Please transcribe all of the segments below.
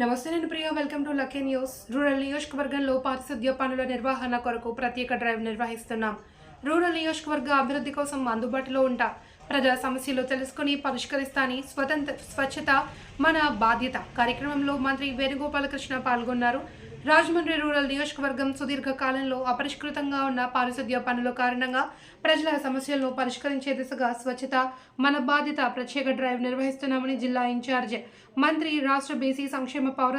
నమస్తే నేను Priya welcome to lucky news. Rural నియోజకవర్గంలో పారిశుద్ధ్య పనుల నిర్వహణ కొరకు ప్రత్యేక డ్రైవ్ నిర్వహిస్తున్నాం. రూరల్ నియోజకవర్గ అభివృద్ధి కోసం అందుబాటులో ఉంటా. ప్రజా సమస్యలు తెలుసుకుని పరిష్కరిస్తాని స్వతంత్ర స్వచ్ఛత మన బాధ్యత. కార్యక్రమంలో మంత్రి వేణుగోపాలకృష్ణ పాల్గొన్నారు. రాజమండ్రి రూరల్ నియోజకవర్గం సుదీర్ఘ కాలంలో అపరిష్కృతంగా ఉన్న పారిశుద్ధ్య పనుల కారణంగా ప్రజల సమస్యలను పరిష్కరించే దిశగా స్వచ్ఛత మన బాధ్యత ప్రత్యేక డ్రైవ్ నిర్వహిస్తున్నామని జిల్లా ఇన్ఛార్జ్ మంత్రి రాష్ట్ర బీసీ సంక్షేమ పౌర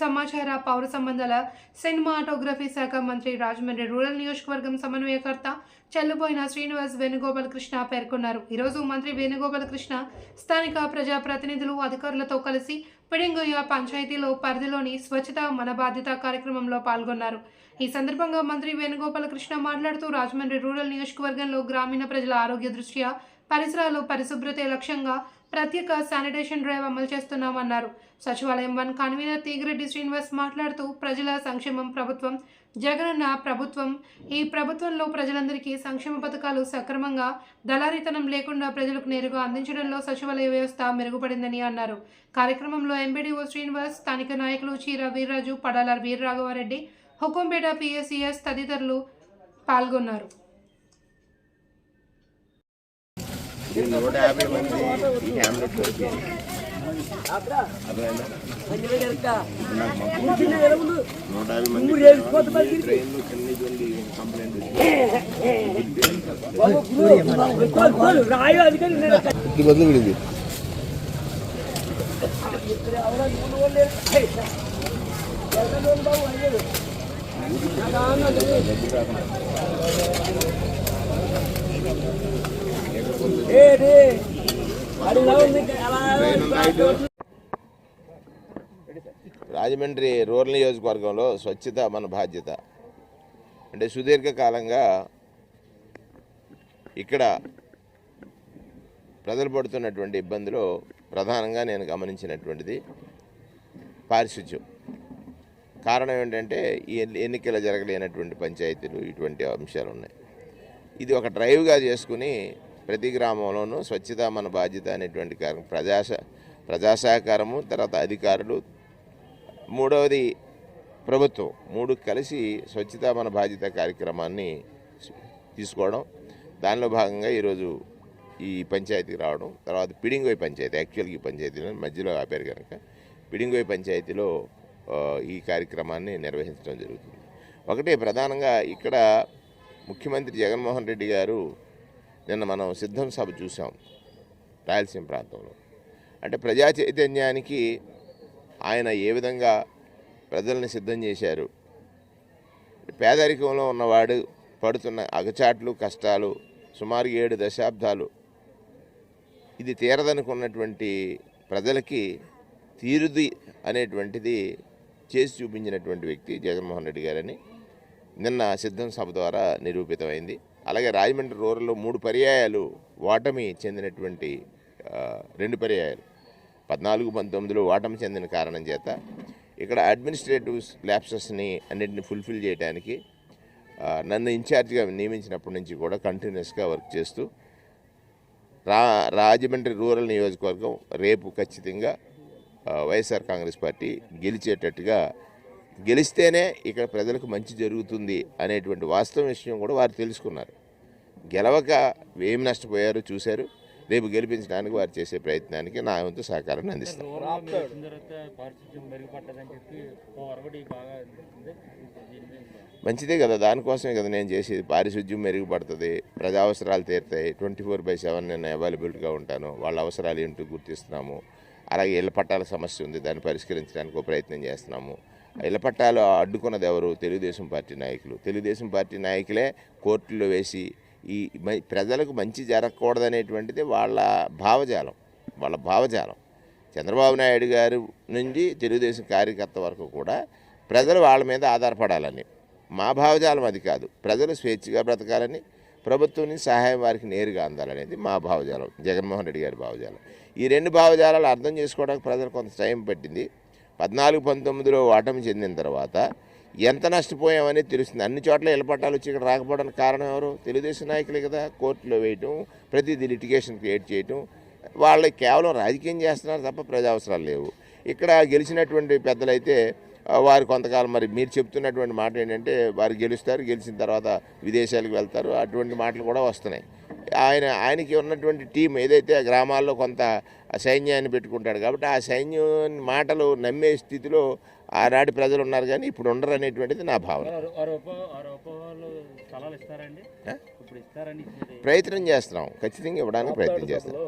సమాచార పౌర సంబంధాల సినిమాటోగ్రఫీ శాఖ మంత్రి రాజమండ్రి రూరల్ నియోజకవర్గం సమన్వయకర్త చెల్లుబోయిన శ్రీనివాస్ వేణుగోపాల్ కృష్ణ పేర్కొన్నారు. ఈరోజు మంత్రి వేణుగోపాల్ కృష్ణ స్థానిక ప్రజా ప్రతినిధులు అధికారులతో కలిసి పిడింగొయ్య పంచాయతీలో పరిధిలోని స్వచ్ఛత మన బాధ్యత కార్యక్రమంలో పాల్గొన్నారు. ఈ సందర్భంగా మంత్రి వేణుగోపాల కృష్ణ మాట్లాడుతూ రాజమండ్రి రూరల్ నియోజకవర్గంలో గ్రామీణ ప్రజల ఆరోగ్య దృష్ట్యా పరిసరాలు పరిశుభ్రతే లక్ష్యంగా ప్రత్యేక శానిటేషన్ డ్రైవ్ అమలు చేస్తున్నామన్నారు. సచివాలయం వన్ కన్వీనర్ తీగిరెడ్డి శ్రీనివాస్ మాట్లాడుతూ ప్రజల సంక్షేమం ప్రభుత్వం జగనన్న ప్రభుత్వం ఈ ప్రభుత్వంలో ప్రజలందరికీ సంక్షేమ పథకాలు సక్రమంగా దళారితనం లేకుండా ప్రజలకు నేరుగా అందించడంలో సచివాలయ వ్యవస్థ మెరుగుపడిందని అన్నారు. కార్యక్రమంలో ఎంబీడీఓ శ్రీనివాస్ స్థానిక నాయకులు చీర వీర్రాజు పడాల వీర్రాఘవారెడ్డి హుకుంపేట పిఎస్సిఎస్ తదితరులు పాల్గొన్నారు. నూట యాభై మంది? నాకు మొత్తం నూట యాభై మంది ట్రైన్లు కంప్లైంట్ ఇది బదులు విడింది. రాజమండ్రి రూరల్ నియోజకవర్గంలో స్వచ్ఛత మన బాధ్యత. అంటే సుదీర్ఘకాలంగా ఇక్కడ ప్రజలు పడుతున్నటువంటి ఇబ్బందులు ప్రధానంగా నేను గమనించినటువంటిది పారిశుధ్యం కారణం ఏంటంటే ఈ ఎన్నికలు జరగలేనటువంటి పంచాయతీలు ఇటువంటి అంశాలు ఉన్నాయి ఇది ఒక డ్రైవ్గా చేసుకుని ప్రతి గ్రామంలోనూ స్వచ్ఛత మన బాధ్యత అనేటువంటి కార్యక్రమం ప్రజాస ప్రజా సహకారము తర్వాత అధికారులు. మూడవది ప్రభుత్వం. మూడు కలిసి స్వచ్ఛత మన బాధ్యత కార్యక్రమాన్ని తీసుకోవడం. దానిలో భాగంగా ఈరోజు ఈ పంచాయతీకి రావడం. తర్వాత పిడింగోయ్ పంచాయతీ యాక్చువల్గా ఈ పంచాయతీలో మధ్యలో ఆపారు కనుక పిడింగోయ్ పంచాయతీలో ఈ కార్యక్రమాన్ని నిర్వహించడం జరుగుతుంది. ఒకటే ప్రధానంగా ఇక్కడ ముఖ్యమంత్రి జగన్మోహన్ రెడ్డి గారు నిన్న మనం సిద్ధం సభ చూసాం రాయలసీమ ప్రాంతంలో. అంటే ప్రజా చైతన్యానికి ఆయన ఏ విధంగా ప్రజల్ని సిద్ధం చేశారు. పేదరికంలో ఉన్నవాడు పడుతున్న అగచాట్లు కష్టాలు సుమారు ఏడు దశాబ్దాలు. ఇది తీరదనుకున్నటువంటి ప్రజలకి తీరుది అనేటువంటిది చేసి చూపించినటువంటి వ్యక్తి జగన్మోహన్ రెడ్డి గారని నిన్న సిద్ధం సభ ద్వారా నిరూపితమైంది. అలాగే రాజమండ్రి రూరల్లో మూడు పర్యాయాలు ఓటమి చెందినటువంటి రెండు పర్యాయాలు. పద్నాలుగు పంతొమ్మిదిలో ఓటమి చెందిన కారణం చేత ఇక్కడ అడ్మినిస్ట్రేటివ్ ల్యాప్సెస్ని అన్నింటిని ఫుల్ఫిల్ చేయడానికి నన్ను ఇన్ఛార్జ్గా నియమించినప్పటి నుంచి కూడా కంటిన్యూస్గా వర్క్ చేస్తూ రా రాజమండ్రి రూరల్ నియోజకవర్గం రేపు ఖచ్చితంగా వైఎస్ఆర్ కాంగ్రెస్ పార్టీ గెలిచేటట్టుగా గెలిస్తేనే ఇక్కడ ప్రజలకు మంచి జరుగుతుంది అనేటువంటి వాస్తవ విషయం కూడా వారు తెలుసుకున్నారు. గెలవక ఏమి నష్టపోయారో చూశారు. రేపు గెలిపించడానికి వారు చేసే ప్రయత్నానికి నా వంతు సహకారాన్ని అందిస్తాను. మంచిదే కదా దానికోసమే కదా నేను చేసేది. పారిశుద్ధ్యం మెరుగుపడుతుంది ప్రజా అవసరాలు తీరుతాయి. ట్వంటీ ఫోర్ బై సెవెన్ నేను అవైలబిలిటీగా ఉంటాను. వాళ్ళ అవసరాలు ఏంటో గుర్తిస్తున్నాము. అలాగే ఇళ్ళ పట్టాల సమస్య ఉంది దాన్ని పరిష్కరించడానికి ఒక ప్రయత్నం చేస్తున్నాము. ఆ ఇళ్ళ పట్టాలు అడ్డుకున్నది ఎవరు? తెలుగుదేశం పార్టీ నాయకులు. తెలుగుదేశం పార్టీ నాయకులే కోర్టులో వేసి ఈ ప్రజలకు మంచి జరగకూడదనేటువంటిది వాళ్ళ భావజాలం వాళ్ళ భావజాలం. చంద్రబాబు నాయుడు గారు నుంచి తెలుగుదేశం కార్యకర్త వరకు కూడా ప్రజలు వాళ్ళ మీద ఆధారపడాలని. మా భావజాలం అది కాదు. ప్రజలు స్వేచ్ఛగా బ్రతకాలని ప్రభుత్వం నుంచి సహాయం వారికి నేరుగా అందాలనేది మా భావజాలం జగన్మోహన్ రెడ్డి గారి భావజాలం. ఈ రెండు భావజాలాలు అర్థం చేసుకోవడానికి ప్రజలు కొంత టైం పట్టింది. పద్నాలుగు పంతొమ్మిదిలో ఓటమి చెందిన తర్వాత ఎంత నష్టపోయామనేది తెలుస్తుంది. అన్ని చోట్ల ఇళ్ళ పట్టాలు వచ్చి ఇక్కడ రాకపోవడానికి కారణం ఎవరు? తెలుగుదేశం నాయకులే కదా. కోర్టులో వేయటం ప్రతిదీ లిటిగేషన్ క్రియేట్ చేయటం. వాళ్ళు కేవలం రాజకీయం చేస్తున్నారు తప్ప ప్రజా అవసరాలు లేవు. ఇక్కడ గెలిచినటువంటి పెద్దలైతే వారు కొంతకాలం మరి మీరు చెప్తున్నటువంటి మాట ఏంటంటే వారు గెలుస్తారు గెలిచిన తర్వాత విదేశాలకు వెళ్తారు. అటువంటి మాటలు కూడా వస్తున్నాయి. ఆయన ఆయనకి ఉన్నటువంటి టీం ఏదైతే ఆ గ్రామాల్లో కొంత సైన్యాన్ని పెట్టుకుంటాడు కాబట్టి ఆ సైన్యం మాటలు నమ్మే స్థితిలో ఆనాటి ప్రజలు ఉన్నారు కానీ ఇప్పుడు ఉండరు అనేటువంటిది నా భావన. ప్రయత్నం చేస్తున్నాం. ఖచ్చితంగా ఇవ్వడానికి ప్రయత్నం చేస్తున్నాం.